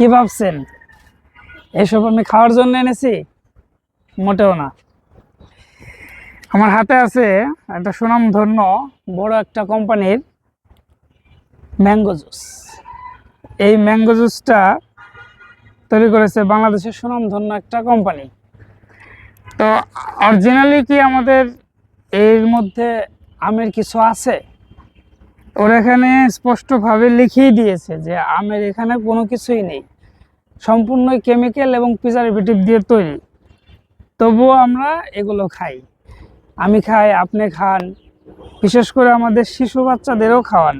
কি ভাবছেন? এসব আমি খাওয়ার জন্য এনেছি? মোটেও না। আমার হাতে আছে একটা সুনামধন্য বড় একটা কোম্পানির ম্যাঙ্গো জুস। এই ম্যাঙ্গো জুসটা তৈরি করেছে বাংলাদেশের সুনামধন্য একটা কোম্পানি। তো অরিজিনালি কি আমাদের এর মধ্যে আমের কিছু আছে? ওর এখানে স্পষ্টভাবে লিখিয়ে দিয়েছে যে আমের এখানে কোনো কিছুই নেই। সম্পূর্ণ কেমিক্যাল এবং প্রিজারভেটিভ দিয়ে তৈরি। তবুও আমরা এগুলো খাই। আমি খাই, আপনি খান। বিশেষ করে আমাদের শিশু বাচ্চাদেরও খাওয়ান।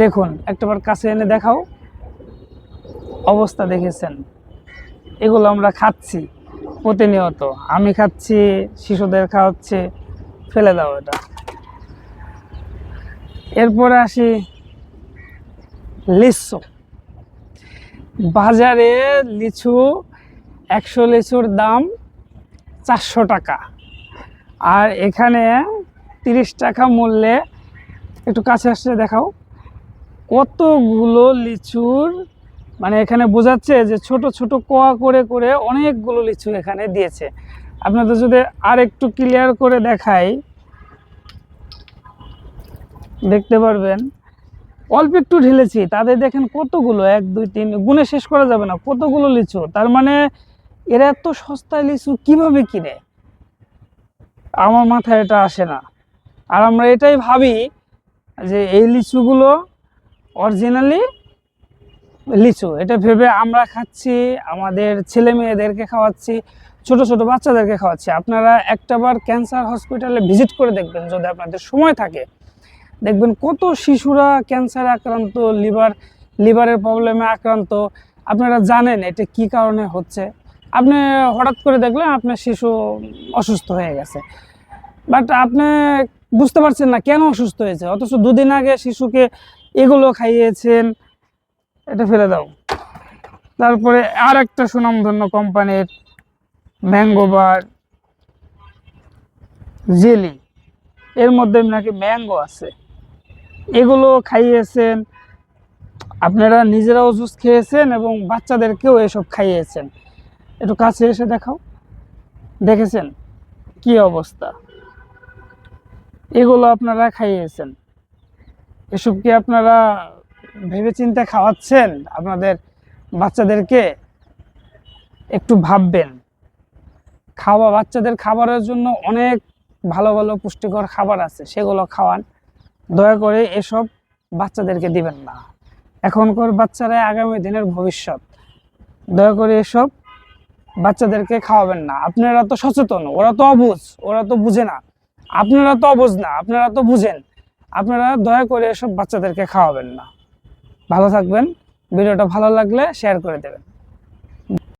দেখুন, একটাবার কাছে এনে দেখাও। অবস্থা দেখেছেন? এগুলো আমরা খাচ্ছি প্রতিনিয়ত। আমি খাচ্ছি, শিশুদের খাওয়াচ্ছে। ফেলে দাও এটা। এরপরে আসি লিচু। বাজারে লিচু, একশো লিচুর দাম চারশো টাকা। আর এখানে তিরিশ টাকা মূল্যে, একটু কাছে আসলে দেখাও, কতগুলো লিচুর মানে এখানে বোঝাচ্ছে যে ছোট ছোট কোয়া করে করে অনেকগুলো লিচু এখানে দিয়েছে। আপনাদের যদি আর একটু ক্লিয়ার করে দেখাই দেখতে পারবেন। অল্প একটু ঢেলেছি, তাদের দেখেন কতগুলো, এক, দুই, তিন গুণে শেষ করা যাবে না, কতগুলো লিচু। তার মানে এরা এত সস্তায় লিচু কীভাবে কিনে? আমার মাথায় এটা আসে না। আর আমরা এটাই ভাবি যে এই লিচুগুলো অরিজিনালি লিচু। এটা ভেবে আমরা খাচ্ছি, আমাদের ছেলে মেয়েদেরকে খাওয়াচ্ছি, ছোট ছোট বাচ্চাদেরকে খাওয়াচ্ছি। আপনারা একটাবার ক্যান্সার হসপিটালে ভিজিট করে দেখবেন, যদি আপনাদের সময় থাকে। দেখবেন কত শিশুরা ক্যান্সারে আক্রান্ত লিভার লিভারের প্রবলেমে আক্রান্ত। আপনারা জানেন এটা কি কারণে হচ্ছে? আপনি হঠাৎ করে দেখলেন আপনার শিশু অসুস্থ হয়ে গেছে। বাট আপনি বুঝতে পারছেন না কেন অসুস্থ হয়েছে? অথচ দুদিন আগে শিশুকে এগুলো খাইয়েছেন। এটা ফেলে দাও। তারপরে আর একটা সুনামধন্য কোম্পানির ম্যাঙ্গো বার জেলি এর মধ্যে নাকি ম্যাঙ্গো আছে। এগুলো খাইয়েছেন, আপনারা নিজেরাও জুস খেয়েছেন এবং বাচ্চাদেরকেও এসব খাইয়েছেন। একটু কাছে এসে দেখাও। দেখেছেন কি অবস্থা? এগুলো আপনারা খাইয়েছেন। এসব কি আপনারা ভেবেচিন্তে খাওয়াচ্ছেন? আপনাদের বাচ্চাদেরকে একটু ভাববেন। খাওয়া, বাচ্চাদের খাবারের জন্য অনেক ভালো ভালো পুষ্টিকর খাবার আছে। সেগুলো খাওয়ান। দয়া করে এসব বাচ্চাদেরকে দিবেন না। এখনকার বাচ্চারা আগামী দিনের ভবিষ্যৎ। দয়া করে এসব বাচ্চাদেরকে খাওয়াবেন না। আপনারা তো সচেতন, ওরা তো অবুঝ, ওরা তো বুঝে না। আপনারা তো অবুঝ না, আপনারা তো বুঝেন। আপনারা দয়া করে এসব বাচ্চাদেরকে খাওয়াবেন না। ভালো থাকবেন, ভিডিওটা ভালো লাগলে শেয়ার করে দেবেন।